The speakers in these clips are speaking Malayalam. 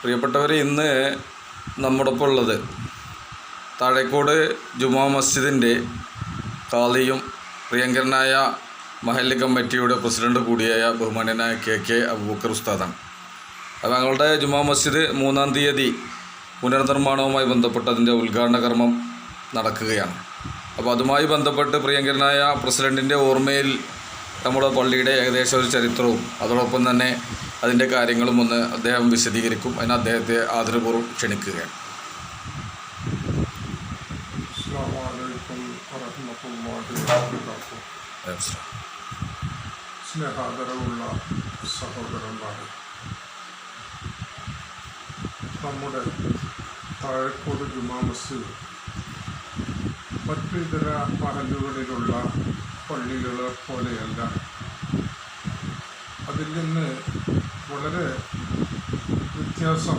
പ്രിയപ്പെട്ടവർ ഇന്ന് നമ്മുടെ ഒപ്പം ഉള്ളത് താഴേക്കോട് ജുമാ മസ്ജിദിന്റെ കാളിയും പ്രിയങ്കരനായ മഹല്ല് കമ്മിറ്റിയുടെ പ്രസിഡന്റ് കൂടിയായ ബഹുമാനനായ കെ കെ അബൂബക്കർ ഉസ്താദാണ്. അത് ഞങ്ങളുടെ ജുമാ മസ്ജിദ് മൂന്നാം തീയതി പുനർനിർമ്മാണവുമായി ബന്ധപ്പെട്ട് അതിന്റെ ഉദ്ഘാടന കർമ്മം നടക്കുകയാണ്. അപ്പോൾ അതുമായി ബന്ധപ്പെട്ട് പ്രിയങ്കരനായ പ്രസിഡന്റിന്റെ ഓർമ്മയിൽ നമ്മുടെ പള്ളിയുടെ ഏകദേശം ഒരു ചരിത്രവും അതോടൊപ്പം തന്നെ അതിന്റെ കാര്യങ്ങളും ഒന്ന് അദ്ദേഹം വിശദീകരിക്കും. അതിന് അദ്ദേഹത്തെ ആദരപൂർവം ക്ഷണിക്കുകയാണ്. സ്നേഹാദരവുള്ള സഹോദരന്മാരെ നമ്മുടെ താഴെക്കോട് ജുമാ മസ്ജിദ് മറ്റു ഇതര മഹല്ലുകളിലുള്ള പള്ളികളെ പോലെയല്ല. അതിൽ നിന്ന് വളരെ വ്യത്യാസം.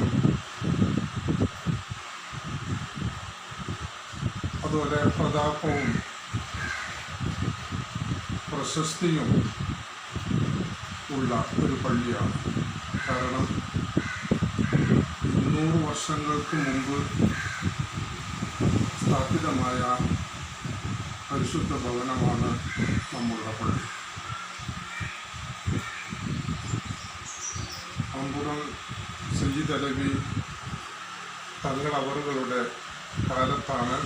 അതുപോലെ പ്രതാപവും പ്രശസ്തിയും ഉള്ള ഒരു പള്ളിയാണ്. കാരണം ഇരുന്നൂറ് വർഷങ്ങൾക്ക് മുമ്പ് സ്ഥാപിതമായ പരിശുദ്ധ ഭവനമാണ് നമ്മുടെ പള്ളി. അമ്പുറം തങ്ങൾ അവറുകളുടെ കാലത്താണ്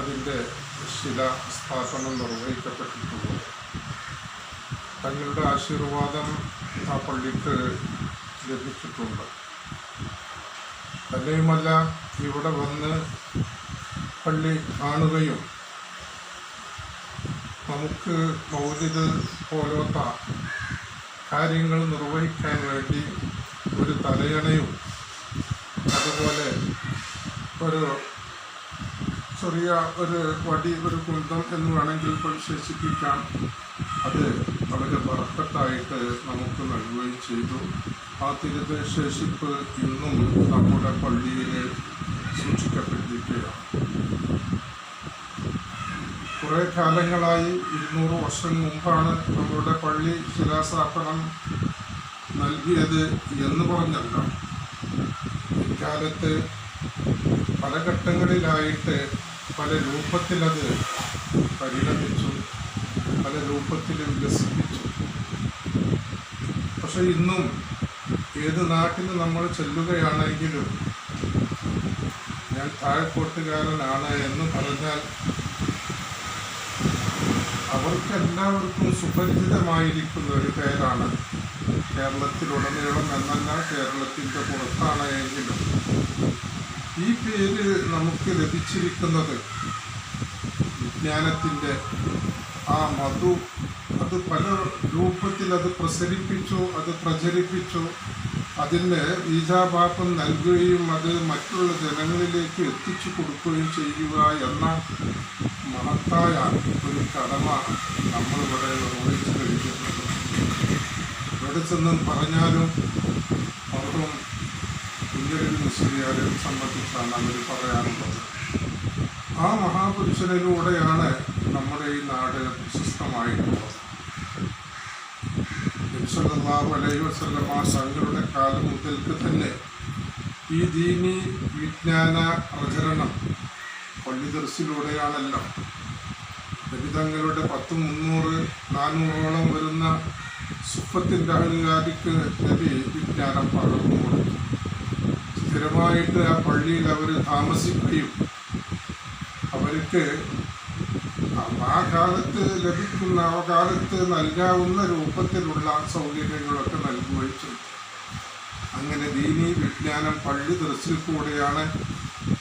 അതിന്റെ ശിലാസ്ഥാപനം നിർവഹിക്കപ്പെട്ടിട്ടുള്ളത്. തങ്ങളുടെ ആശീർവാദം ആ പള്ളിക്ക് ലഭിച്ചിട്ടുണ്ട്. തന്നെയുമല്ല ഇവിടെ വന്ന് പള്ളി കാണുകയും നമുക്ക് മൗലിക പോലത്തെ കാര്യങ്ങൾ നിർവഹിക്കാൻ വേണ്ടി ഒരു തലയണയും അതുപോലെ ഒരു ചെറിയ ഒരു വടി ഒരു കുന്തം എന്ന് വേണമെങ്കിൽ വിശേഷിപ്പിക്കാം അത് വളരെ ബർക്കത്തായിട്ട് നമുക്ക് നൽകുകയും ചെയ്തു. ആ തിരുതശേഷിപ്പ് ഇന്നും നമ്മുടെ പള്ളിയിൽ സൂക്ഷിക്കപ്പെട്ടിരിക്കുകയാണ്. കുറേ കാലങ്ങളായി ഇരുന്നൂറ് വർഷം മുമ്പാണ് നമ്മളുടെ പള്ളി ശിലാസ്ഥാപനം നൽകിയത് എന്ന് പറഞ്ഞല്ല. ഇക്കാലത്ത് പല ഘട്ടങ്ങളിലായിട്ട് പല രൂപത്തിലത് പരിണമിച്ചു പല രൂപത്തിൽ വികസിപ്പിച്ചു. പക്ഷെ ഇന്നും ഏത് നാട്ടിൽ നമ്മൾ ചെല്ലുകയാണെങ്കിലും ഞാൻ താഴെക്കോട്ടുകാരനാണ് എന്ന് പറഞ്ഞാൽ അവർക്കെല്ലാവർക്കും സുപരിചിതമായിരിക്കുന്ന ഒരു പേരാണ് കേരളത്തിലുടനീളം എന്നല്ല കേരളത്തിന്റെ പുറത്താണ് എങ്കിലും. ഈ പേര് നമുക്ക് ലഭിച്ചിരിക്കുന്നത് വിജ്ഞാനത്തിന്റെ ആ മധു. അത് പല രൂപത്തിൽ അത് പ്രസരിപ്പിച്ചു അത് പ്രചരിപ്പിച്ചു അതിന് ഈജാപാപം നൽകുകയും അത് മറ്റുള്ള ജനങ്ങളിലേക്ക് എത്തിച്ചു കൊടുക്കുകയും ചെയ്യുക എന്ന മഹത്തായ ഒരു കടമ നമ്മളിവിടെ നിർവഹിച്ചു കഴിക്കുന്നത്. ഇവിടെ ചെന്ന് പറഞ്ഞാലും അവരും കുഞ്ഞൊരു മുസ്ലിയാരെ സംബന്ധിച്ചാണ് അവർ പറയാനുള്ളത് ആ മഹാപുരുഷനിലൂടെയാണ് നമ്മുടെ ഈ നാട് പ്രശസ്തമായിട്ടുള്ളത്. നബിസല്ലാഹു അലൈഹി വസല്ലമ തങ്ങളുടെ കാലം മുതൽക്ക് തന്നെ ഈ ദീനി വിജ്ഞാന പ്രചരണം പള്ളി ദർശിലൂടെയാണല്ലോ ലഭിതങ്ങളുടെ പത്ത് മുന്നൂറ് നാനൂറോളം വരുന്ന സുഫത്തിന്റെ ആളുകാർക്ക് നബി വിജ്ഞാനം പകർന്നു സ്ഥിരമായിട്ട് ആ പള്ളിയിൽ അവർ താമസിക്കുകയും അവർക്ക് ആ കാലത്ത് ലഭിക്കുന്ന ആ കാലത്ത് നൽകാവുന്ന രൂപത്തിലുള്ള സൗകര്യങ്ങളൊക്കെ നൽകുകയും അങ്ങനെ ദീനി വിജ്ഞാനം പള്ളി ദർശിൽ കൂടെയാണ്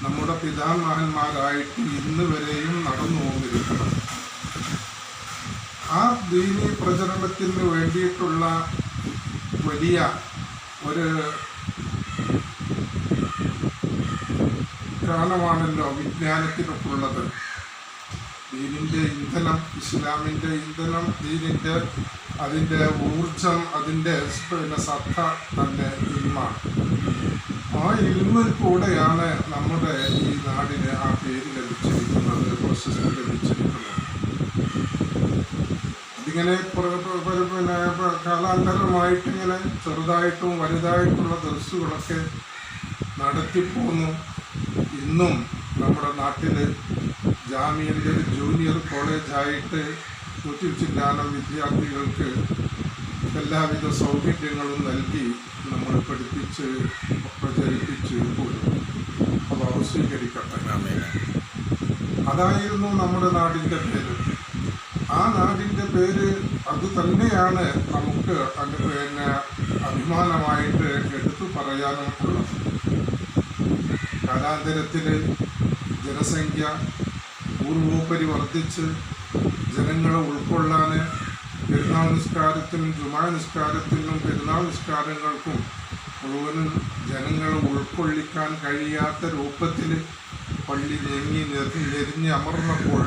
നമ്മുടെ പിതാമഹന്മാരായിട്ട് ഇന്ന് വരെയും നടന്നു പോന്നിരിക്കുന്നത് ആ ദീനി പ്രചരണത്തിന് വേണ്ടിയിട്ടുള്ള വലിയ ഒരു കാലമാണല്ലോ വിജ്ഞാനത്തിനൊപ്പുള്ളത്. ദീനിന്റെ ഇന്ധനം ഇസ്ലാമിന്റെ ഇന്ധനം ദീനിന്റെ അതിന്റെ ഊർജം അതിന്റെ പിന്നെ സത്ത തന്നെ ഇൽമാണ്. ആ ഇൽമിൽ കൂടെയാണ് നമ്മുടെ ഈ നാടിന് ആ പേര് ലഭിച്ചിരിക്കുന്നത് പ്രശസ്തി ലഭിച്ചിരിക്കുന്നത്. പ്ര- പിന്നെ കാലാന്തരമായിട്ടിങ്ങനെ ചെറുതായിട്ടും വലുതായിട്ടുള്ള ദൃശ്യങ്ങളൊക്കെ നടത്തിപ്പോന്നു. ഇന്നും നമ്മുടെ നാട്ടിൽ ജാമ്യന്റെ ജൂനിയർ കോളേജായിട്ട് നൂറ്റി ചില്ലാനം വിദ്യാർത്ഥികൾക്ക് എല്ലാവിധ സൗകര്യങ്ങളും നൽകി നമ്മൾ പഠിപ്പിച്ച് പ്രചരിപ്പിച്ച് പോരും അപ്പോൾ അവർ സ്വീകരിക്കട്ടെ. അതായിരുന്നു നമ്മുടെ നാടിന്റെ പേര്. ആ നാടിന്റെ പേര് അത് തന്നെയാണ് നമുക്ക് പിന്നെ അഭിമാനമായിട്ട് എടുത്തു പറയാനുള്ളത്. കാലാന്തരത്തിൽ ജനസംഖ്യ പൂർവോപരി വർദ്ധിച്ച് ജനങ്ങളെ ഉൾക്കൊള്ളാൻ പെരുന്നാൾ നിസ്കാരത്തിനും ജുമാ നിസ്കാരത്തിനും പെരുന്നാൾ നിസ്കാരങ്ങൾക്കും മുഴുവനും ജനങ്ങളെ ഉൾക്കൊള്ളിക്കാൻ കഴിയാത്ത രൂപത്തിൽ പള്ളി ഞെങ്ങി ഞെരിഞ്ഞ് അമർന്നപ്പോൾ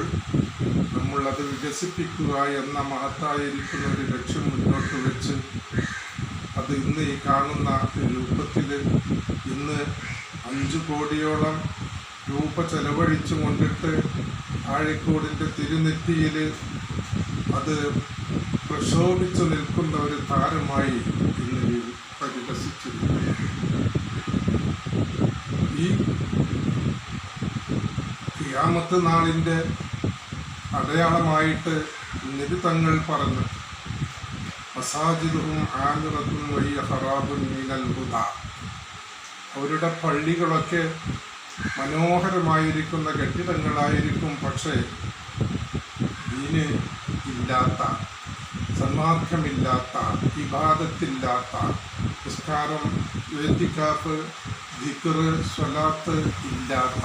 നമ്മളത് വികസിപ്പിക്കുക എന്ന മഹത്തായിരിക്കുന്ന ഒരു ലക്ഷ്യം മുന്നോട്ട് വെച്ച് അത് ഇന്ന് ഈ കാണുന്ന രൂപത്തിൽ ഇന്ന് അഞ്ച് കോടിയോളം രൂപ ചെലവഴിച്ചു കൊണ്ടിട്ട് ആഴിക്കോടിന്റെ തിരുനെറ്റിയിൽ അത് പ്രക്ഷോഭിച്ചു നിൽക്കുന്ന ഒരു താരമായി ഇന്ന് ഈ പരിലസിച്ചിരിക്കുന്നു ഈ ക്യാമത്ത് നാളിന്റെ അടയാളമായിട്ട് നിരുതങ്ങൾ പറഞ്ഞു. മസാജിദും ആമിറത്തും വയ്യ ഹറാബും മീനൽ ഹുദ. അവരുടെ പള്ളികളൊക്കെ മനോഹരമായിരിക്കുന്ന കെട്ടിടങ്ങളായിരിക്കും പക്ഷേ ദീന് ഇല്ലാത്ത സന്മാർഗമില്ലാത്ത വിവാദത്തില്ലാത്ത നിസ്കാരം വേദിക്കാപ്പ് ദിക്കറ് സ്വലാത്ത് ഇല്ലാത്ത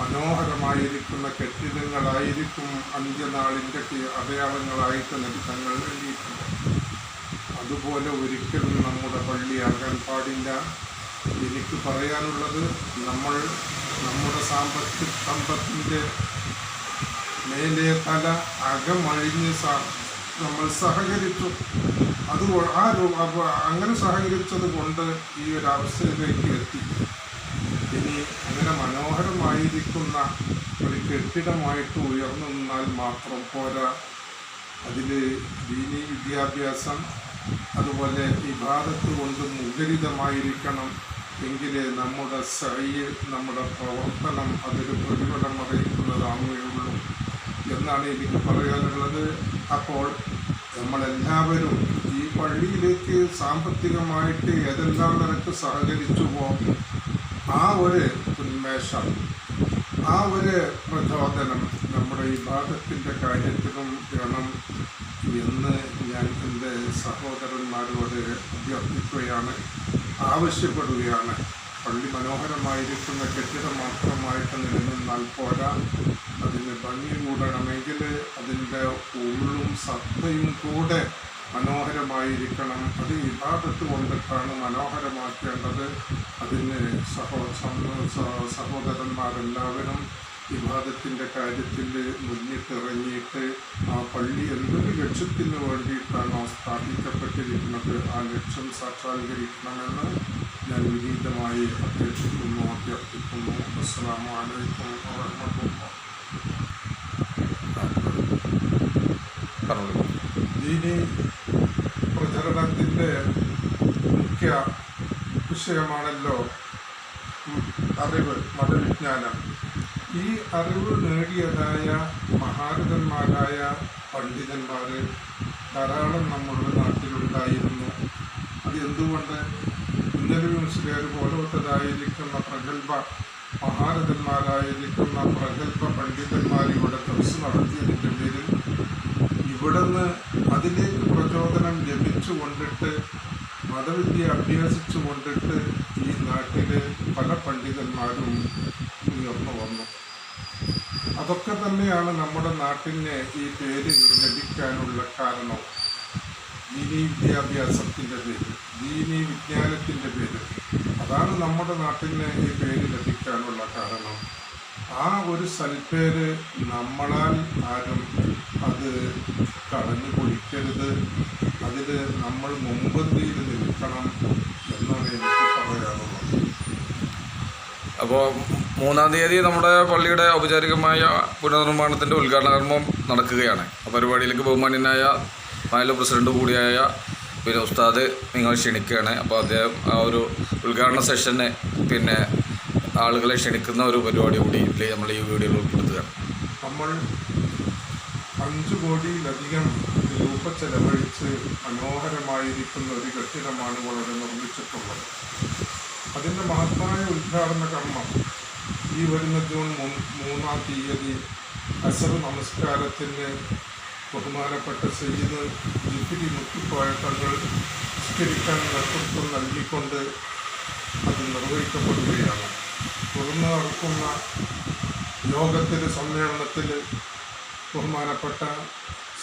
മനോഹരമായിരിക്കുന്ന കെട്ടിടങ്ങളായിരിക്കും അന്ത്യനാളിന്റെ അടയാളങ്ങളായിട്ട് നബിതങ്ങൾ എഴുതിയിട്ടുണ്ട് അതുപോലെ ഒരിക്കലും നമ്മുടെ പള്ളി പാടില്ല. എനിക്ക് പറയാനുള്ളത് നമ്മൾ നമ്മുടെ സാമ്പത്തിക സമ്പത്തിന്റെ മേലെ തല അകമഴിഞ്ഞ് നമ്മൾ സഹകരിച്ചു. അത് ആ അങ്ങനെ സഹകരിച്ചത് കൊണ്ട് ഈ ഒരു അവസ്ഥയിലേക്ക് എത്തി. ഇനി അങ്ങനെ മനോഹരമായിരിക്കുന്ന ഒരു കെട്ടിടമായിട്ട് ഉയർന്നു നിന്നാൽ മാത്രം പോരാ. അതിൽ ദീനി വിദ്യാഭ്യാസം അതുപോലെ വിവാദത്ത് കൊണ്ട് മുഖരിതമായിരിക്കണം എങ്കിലേ നമ്മുടെ സൈ നമ്മുടെ പ്രവർത്തനം അതൊരു പ്രതിഫലം അറിയിക്കുന്നതാവുകയുള്ളൂ എന്നാണ് എനിക്ക് പറയാനുള്ളത്. അപ്പോൾ നമ്മളെല്ലാവരും ഈ പള്ളിയിലേക്ക് സാമ്പത്തികമായിട്ട് ഏതെല്ലാം നിരക്ക് പോകും ആ ഒരു ഉന്മേഷം ആ ഒരു പ്രചോദനം നമ്മുടെ ഈ ഭാഗത്തിന്റെ കാര്യത്തിലും വേണം. എന്ന് ഞാൻ എന്റെ സഹോദരന്മാരോട് അഭ്യർത്ഥിക്കുകയാണ് ആവശ്യപ്പെടുകയാണ്. പള്ളി മനോഹരമായിരിക്കുന്ന കെട്ടിടം മാത്രമായിട്ട് നിലനിന്നാൽ പോരാ. അതിന് ഭംഗി കൂടണമെങ്കിൽ അതിന്റെ ഉള്ളും സത്തയും കൂടെ മനോഹരമായിരിക്കണം. അത് വിഭാഗത്ത് കൊണ്ടിട്ടാണ് മനോഹരമാക്കേണ്ടത്. അതിന് സഹോ സഹ- സഹ- സഹോദരന്മാരെല്ലാവരും വിവാദത്തിന്റെ കാര്യത്തിൽ മുന്നിട്ടിറങ്ങിയിട്ട് ആ പള്ളി എന്തൊരു ലക്ഷ്യത്തിന് വേണ്ടിയിട്ടാണോ സ്ഥാപിക്കപ്പെട്ടിരിക്കുന്നത്? ആ ലക്ഷ്യം സാക്ഷാത്കരിക്കണമെന്ന് ഞാൻ വിനീതമായി അപേക്ഷിക്കുന്നു അഭ്യർത്ഥിക്കുന്നു. അസ്സാം വലൈക്കും ദീനി പ്രചരണത്തിന്റെ മുഖ്യ വിഷയമാണല്ലോ അറിവ് മതവിജ്ഞാനം. ഈ അറിവ് നേടിയതായ മഹാരഥന്മാരായ പണ്ഡിതന്മാർ ധാരാളം നമ്മളുടെ നാട്ടിലുണ്ടായിരുന്നു. അത് എന്തുകൊണ്ട് ഇന്നലെ മുസ്ലിയാർ പോലത്തതായിരിക്കുന്ന പ്രഗത്ഭ മഹാരഥന്മാരായിരിക്കുന്ന പ്രഗത്ഭ പണ്ഡിതന്മാർ ഇവിടെ തപസ് നടത്തിയതിന്റെ പേരിൽ ഇവിടുന്ന് അതിലേക്ക് പ്രചോദനം ലഭിച്ചു കൊണ്ടിട്ട് മതവിദ്യ അഭ്യസിച്ചു കൊണ്ടിട്ട് ഈ നാട്ടിലെ പല പണ്ഡിതന്മാരും ഉയർന്നു വന്നു. അതൊക്കെ തന്നെയാണ് നമ്മുടെ നാട്ടിനെ ഈ പേര് ലഭിക്കാനുള്ള കാരണം. ദീനീ വിദ്യാഭ്യാസത്തിന്റെ പേര് ദീനീ വിജ്ഞാനത്തിന്റെ പേര്. അതാണ് നമ്മുടെ നാട്ടിനെ ഈ പേര് ലഭിക്കാനുള്ള കാരണം. ആ ഒരു സൽപ്പേര് നമ്മളാൽ ആരും അത് കളഞ്ഞു കുടിക്കരുത് അതിൽ നമ്മൾ മുമ്പന്തിയിൽ നിൽക്കണം എന്നാണ് എനിക്ക് പറയാനുള്ളത് അപ്പോൾ മൂന്നാം തീയതി നമ്മുടെ പള്ളിയുടെ ഔപചാരികമായ പുനർനിർമ്മാണത്തിന്റെ ഉദ്ഘാടന കർമ്മം നടക്കുകയാണ്. ആ പരിപാടിയിലേക്ക് ബഹുമാന്യനായ മായല പ്രസിഡന്റ് കൂടിയായ പിന്നെ ഉസ്താദ് നിങ്ങൾ ക്ഷണിക്കുകയാണ്. അപ്പോൾ അദ്ദേഹം ആ ഒരു ഉദ്ഘാടന സെഷന് പിന്നെ ആളുകളെ ക്ഷണിക്കുന്ന ഒരു പരിപാടി കൂടി നമ്മൾ ഈ വീഡിയോയിൽ ഉൾപ്പെടുത്തുകയാണ്. നമ്മൾ അഞ്ചു കോടിയിലധികം രൂപ ചെലവഴിച്ച് മനോഹരമായിരിക്കുന്ന ഒരു കെട്ടിടമാണ് വളരെ നിർമ്മിച്ചിട്ടുള്ളത്. അതിന്റെ മഹത്തായ ഉദ്ഘാടന കർമ്മം ഈ വരുന്ന ജൂൺ മൂന്നാം തീയതി അസർ നമസ്കാരത്തിന് ബഹുമാനപ്പെട്ട സയ്യിദ് ജിഫിരി മുത്തിപ്പോയ തങ്ങൾ നിസ്കരിക്കാൻ നേതൃത്വം നൽകിക്കൊണ്ട് അത് നിർവഹിക്കപ്പെടുകയാണ്. തുടർന്ന് നടക്കുന്ന യോഗത്തിൽ സമ്മേളനത്തിൽ ബഹുമാനപ്പെട്ട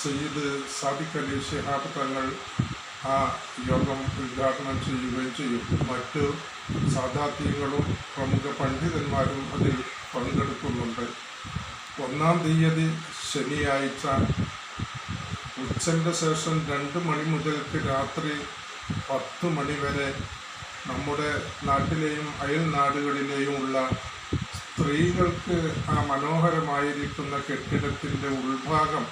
സയ്യിദ് സാദിഖ് അലി ഷിഹാബ് തങ്ങൾ ആ യോഗം ഉദ്ഘാടനം ചെയ്യുകയും ചെയ്യും. മറ്റ് സാധാത്യങ്ങളും പ്രമുഖ പണ്ഡിതന്മാരും അതിൽ പങ്കെടുക്കുന്നുണ്ട്. ഒന്നാം തീയതി ശനിയാഴ്ച ഉച്ചന്റെ ശേഷം രണ്ട് മണി മുതൽക്ക് രാത്രി പത്ത് മണി വരെ നമ്മുടെ നാട്ടിലെയും അയൽ നാടുകളിലെയും ഉള്ള സ്ത്രീകൾക്ക് ആ മനോഹരമായിരിക്കുന്ന കെട്ടിടത്തിന്റെ ഉൾഭാഗം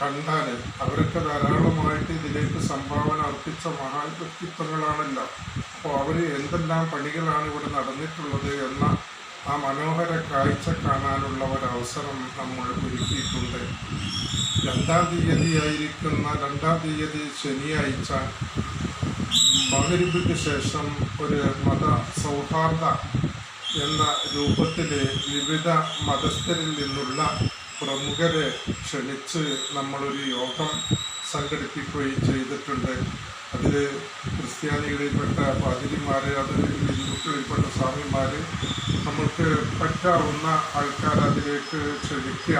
കണ്ടാൽ അവരൊക്കെ ധാരാളമായിട്ട് ഇതിലേക്ക് സംഭാവന അർപ്പിച്ച മഹാൻ വ്യക്തിത്വങ്ങളാണല്ലോ അപ്പോൾ അവർ എന്തെല്ലാം പണികളാണ് ഇവിടെ നടന്നിട്ടുള്ളത് എന്ന ആ മനോഹര കാഴ്ച കാണാനുള്ള ഒരവസരം നമ്മൾ ഒരുക്കിയിട്ടുണ്ട്. രണ്ടാം തീയതിയായിരിക്കുന്ന രണ്ടാം തീയതി ശനിയാഴ്ച മകരിബിക്ക് ശേഷം ഒരു മത സൗഹാർദ്ദ എന്ന രൂപത്തിൽ വിവിധ മതസ്ഥരിൽ നിന്നുള്ള പ്രമുഖരെ ക്ഷണിച്ച് നമ്മളൊരു യോഗം സംഘടിപ്പിക്കുകയും ചെയ്തിട്ടുണ്ട്. അതിൽ ക്രിസ്ത്യാനികളിൽപ്പെട്ട പാതിരിമാർ അത് ഹിന്ദുക്കളിൽപ്പെട്ട സ്വാമിമാർ നമ്മൾക്ക് പറ്റാവുന്ന ആൾക്കാർ അതിലേക്ക് ക്ഷണിക്കുക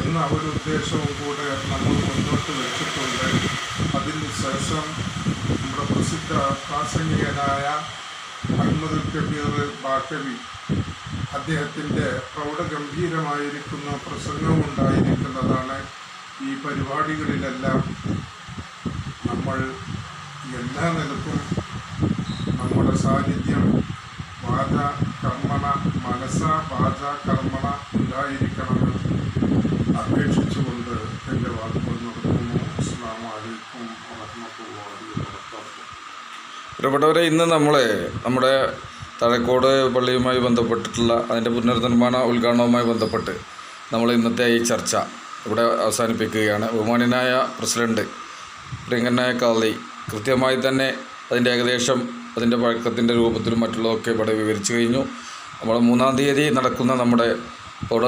എന്ന ഒരു ഉദ്ദേശവും കൂടെ നമ്മൾ മുന്നോട്ട് വെച്ചിട്ടുണ്ട്. അതിന് ശേഷം നമ്മുടെ പ്രസിദ്ധ പ്രാസംഗികനായ അഹമ്മദ് കബീർ ബാക്കവി അദ്ദേഹത്തിന്റെ പ്രൗഢഗംഭീരമായിരിക്കുന്ന പ്രസംഗവും ഉണ്ടായിരിക്കുന്നതാണ് ഈ പരിപാടികളിലെല്ലാം നമ്മൾ എല്ലാ നിലക്കും നമ്മുടെ സാന്നിധ്യം വാച കർമ്മണ മനസ്സ വാച കർമ്മണ ഉണ്ടായിരിക്കണമെന്ന് അപേക്ഷിച്ചുകൊണ്ട് എന്റെ വാക്കുകൾ നടത്തുന്നു അസ്സാം വലൈക്കും ഇന്ന് നമ്മളെ നമ്മുടെ തഴക്കോട് പള്ളിയുമായി ബന്ധപ്പെട്ടിട്ടുള്ള അതിന്റെ പുനർനിർമ്മാണ ഉദ്ഘാടനവുമായി ബന്ധപ്പെട്ട് നമ്മൾ ഇന്നത്തെ ഈ ചർച്ച ഇവിടെ അവസാനിപ്പിക്കുകയാണ്. ബഹുമാനായ പ്രസിഡന്റ് പ്രിയങ്കനായ കാളി കൃത്യമായി തന്നെ അതിന്റെ ഏകദേശം അതിന്റെ പഴക്കത്തിന്റെ രൂപത്തിലും മറ്റുള്ളതൊക്കെ ഇവിടെ വിവരിച്ചു കഴിഞ്ഞു. നമ്മൾ മൂന്നാം തീയതി നടക്കുന്ന നമ്മുടെ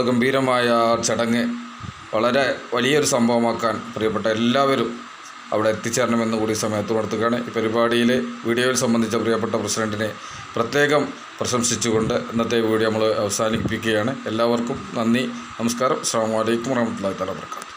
ഗംഭീരമായ ചടങ്ങ് വളരെ വലിയൊരു സംഭവമാക്കാൻ പ്രിയപ്പെട്ട എല്ലാവരും അവിടെ എത്തിച്ചേരണമെന്ന് കൂടി സമയത്ത് നടത്തുകയാണ് ഈ പരിപാടിയിൽ വീഡിയോയിൽ സംബന്ധിച്ച പ്രിയപ്പെട്ട പ്രസിഡന്റിനെ പ്രത്യേകം പ്രശംസിച്ചുകൊണ്ട് ഇന്നത്തെ വീഡിയോ നമ്മൾ അവസാനിപ്പിക്കുകയാണ്. എല്ലാവർക്കും നന്ദി നമസ്കാരം. അസ്സാം വലൈക്കും വർഹമത്തല്ലാ തല വർക്കാത്തു